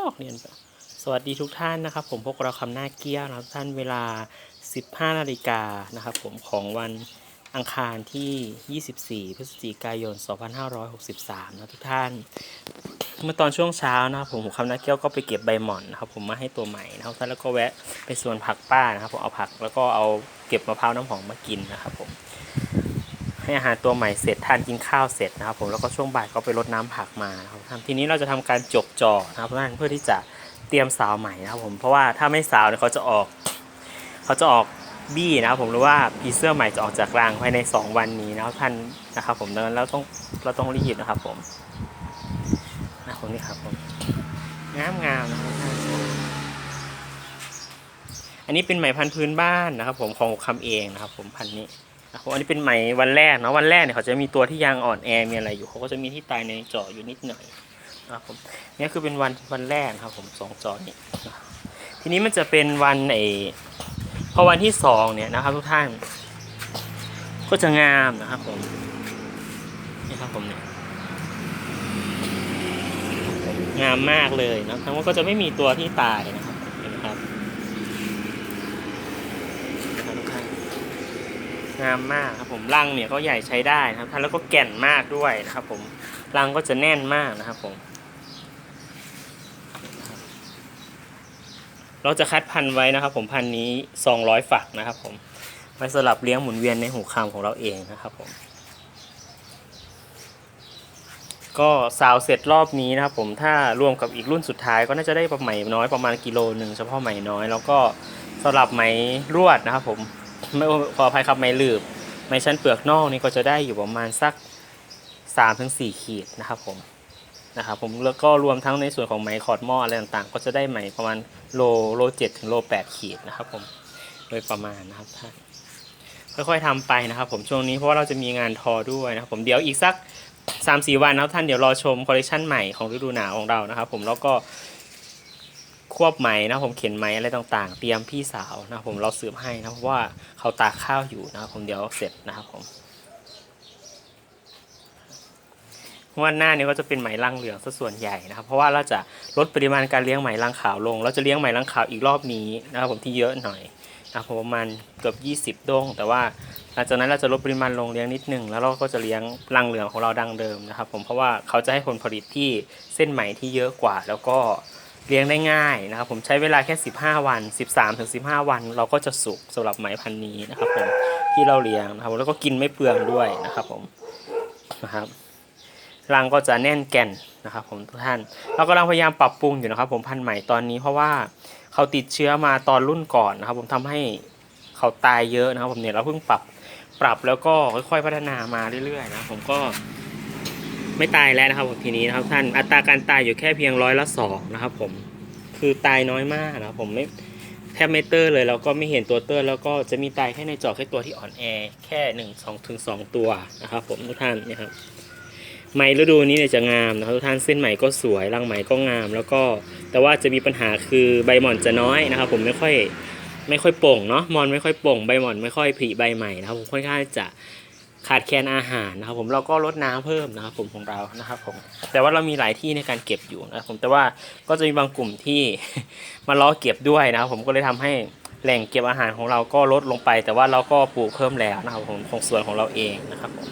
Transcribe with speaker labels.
Speaker 1: ลอกเรียนไปสวัสดีทุกท่านนะครับ ผมพวกเราคำหน้าเกี้ยวนะครับท่านเวลา 15นาฬิกานะครับผมของวันอังคารที่ 24 พฤศจิกายน 2563 นะทุกท่าน เมื่อตอนช่วงเช้านะครับผมคำนักเกี้ยวก็ไปเก็บใบหม่อนนะครับผมมาให้ตัวใหม่นะครับท่านแล้วก็แวะไปสวนผักป้านะครับผมเอาผักแล้วก็เอาเก็บมะพร้าวน้ำหอมมากินนะครับผม ให้อาหารตัวใหม่เสร็จทานกินข้าวเสร็จนะครับ ผมแล้วก็ช่วงบ่ายก็ไปรดน้ำผักมานะครับทีนี้เราจะทำการจกจอนะครับท่านเพื่อที่จะเตรียมสาวใหม่นะครับผมเพราะว่าถ้าไม่สาวเนี่ยเขาจะออก เขาจะออกบี้นะครับผมหรือว่าพีเสื้อใหม่จะออกจากรังภายใน 2 วันนี้นะครับท่านนะครับผมดังนั้นเราต้องเราต้องรีบนะครับผมนะผมนี่ครับผมงามงามนะครับอันนี้เป็นไหมพันธุ์พื้นบ้านนะครับ ผมของคำเองนะครับ ผมพันธุ์นี้ นะครับผมอันนี้เป็นไหมวันแรกเนาะวันแรกเนี่ยเขาจะมีตัวที่ยังอ่อนแอมีอะไรอยู่เขาก็จะมีที่ตายในจออยู่นิดหน่อยนะครับผมนี่คือเป็นวันวันแรกครับผมสองจอนี้ทีนี้มันจะเป็นวันไอพอวันที่สองเนี่ยนะครับทุกท่านก็จะงามนะครับผมนี่ครับผมเนี่ยงามมากเลยนะทั้งว่าก็จะไม่มีตัวที่ตายนะครับทุกท่าน งามมากครับผมรังเนี่ยก็ใหญ่ใช้ได้นะครับท่านแล้วก็แก่นมากด้วยนะครับผมรังก็จะแน่นมากนะครับผม เราจะคัดพันธุ์ไว้นะครับ ผมพันธุ์นี้ 200 ฝักนะครับ ผมไว้สำหรับเลี้ยงหมุนเวียนในหูคำของเราเองนะครับผม ก็สาวเสร็จรอบนี้นะครับ ผมถ้ารวมกับอีกรุ่นสุดท้ายก็น่าจะได้ประไหมน้อยประมาณกิโลหนึ่งเฉพาะไหมน้อย แล้วก็สำหรับไหมรวดนะครับ ผม ไม่ขออภัยครับไมหลืบไหมชั้นเปลือกนอกนี่ก็จะได้อยู่ประมาณสัก3-4ถึงขีดนะครับผมนะครับผมแล้วก็รวมทั้งในส่วนของไหมขอร์ดหม้ออะไรต่างๆ ก็จะได้ไหมประมาณโลโลเจ็ดถึงโลแปดขีดนะครับผมโดยประมาณนะครับท่านค่อยๆทำไปนะครับ ผมช่วงนี้เพราะว่าเราจะมีงานทอด้วยนะครับผมเดี๋ยวอีกสักสามสี่วันนะครับท่านเดี๋ยวรอชมคอลเลคชันใหม่ของฤดูหนาวของเรานะครับผมแล้วก็ ควบไหมนะผมเขียนไหมอะไรต่างๆ เตรียมพี่สาวนะผมเราสืบให้นะเพราะว่าเขาตากข้าวอยู่นะผมเดี๋ยวเสร็จนะครับผมวันหน้านี้ก็จะเป็นไหมลังเหลืองซะส่วนใหญ่นะครับเพราะว่าเราจะลดปริมาณการเลี้ยงไหมลังขาวลง เราจะเลี้ยงไหมลังขาวอีกรอบนี้นะครับผมที่เยอะหน่อยนะครับผมประมาณเกือบ20ด้งแต่ว่าหลังจากนั้นเราจะลดปริมาณลงเลี้ยงนิดหนึ่งแล้วเราก็จะเลี้ยงรังเหลืองของเราดังเดิมนะครับผมเพราะว่าเขาจะให้ผลผลิตที่เส้นไหมที่เยอะกว่า แล้วก็ เลี้ยงได้ง่ายนะครับ ผมใช้เวลาแค่ 15 วัน 13ถึง15 วัน เราก็จะสุกสำหรับไหมพันธุ์นี้นะครับผมที่เราเลี้ยงนะครับแล้วก็กินไม่เปลืองด้วยนะครับผมนะครับรังก็จะแน่นแก่นนะครับผมทุกท่าน เรากำลังพยายามปรับปรุงอยู่นะครับ ผมพันธุ์ใหม่ตอนนี้เพราะว่าเขาติดเชื้อมาตอนรุ่นก่อนนะครับ ผมทำให้เขาตายเยอะนะครับ ผมเนี่ยเราเพิ่งปรับปรับแล้วก็ค่อยๆพัฒนามาเรื่อยๆนะผมก็ ไม่ตายแล้วนะครับผมทีนี้นะครับ ท่านอัตราการตายอยู่แค่เพียงร้อยละสองนะครับ ผมคือตายน้อยมากนะครับผมไม่แทบไม่เตอร์เลยแล้วก็ไม่เห็นตัวเตอร์แล้วก็จะมีตายแค่ในจอแค่ตัวที่อ่อนแอแค่หนึ่งสองถึงสองตัวนะครับ ผมทุกท่านเนะครับไหมฤดูนี้เนี่ยจะงามนะครับทุกท่านเส้นไหมก็สวยรังไหมก็งาม แล้วก็แต่ว่าจะมีปัญหาคือใบหม่อนจะน้อยนะครับ ผมไม่ค่อยไม่ค่อยโป่งเนาะมอนไม่ค่อยโป่งใบหม่อนไม่ค่อยผลิใบใหม่นะครับผมค่อนข้างจะ ขาดแคลนอาหารนะครับผมเราก็ลดน้ำเพิ่มนะครับผมของเรานะครับผมแต่ว่าเรามีหลายที่ในการเก็บอยู่นะครับผมแต่ว่าก็จะมีบางกลุ่มที่มาล้อเก็บด้วยนะครับผมก็เลยทำให้แหล่งเก็บอาหารของเราก็ลดลงไป แต่ว่าเราก็ปลูกเพิ่มแล้วนะครับผมของสวนของเราเองนะครับผม